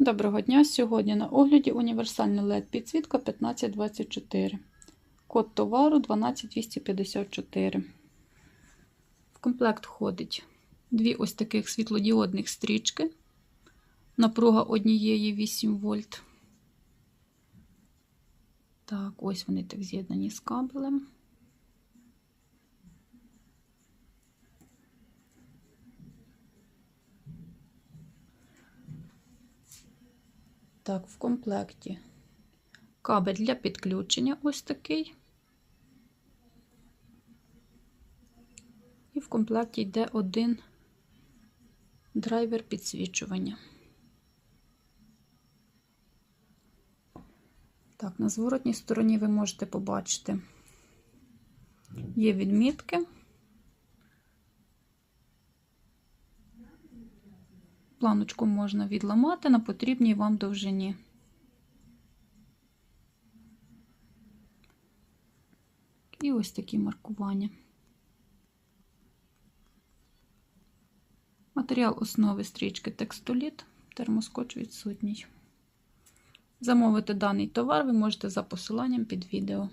Доброго дня! Сьогодні на огляді універсальна LED підсвітка 1524. Код товару 12254. В комплект входить дві ось таких світлодіодних стрічки. Напруга однієї 8 вольт. Так, ось вони так з'єднані з кабелем. Так, в комплекті кабель для підключення ось такий. І в комплекті йде один драйвер підсвічування. Так, на зворотній стороні ви можете побачити, є відмітки. Планочку можна відламати на потрібній вам довжині. І ось такі маркування. Матеріал основи стрічки текстоліт, термоскоч відсутній. Замовити даний товар ви можете за посиланням під відео.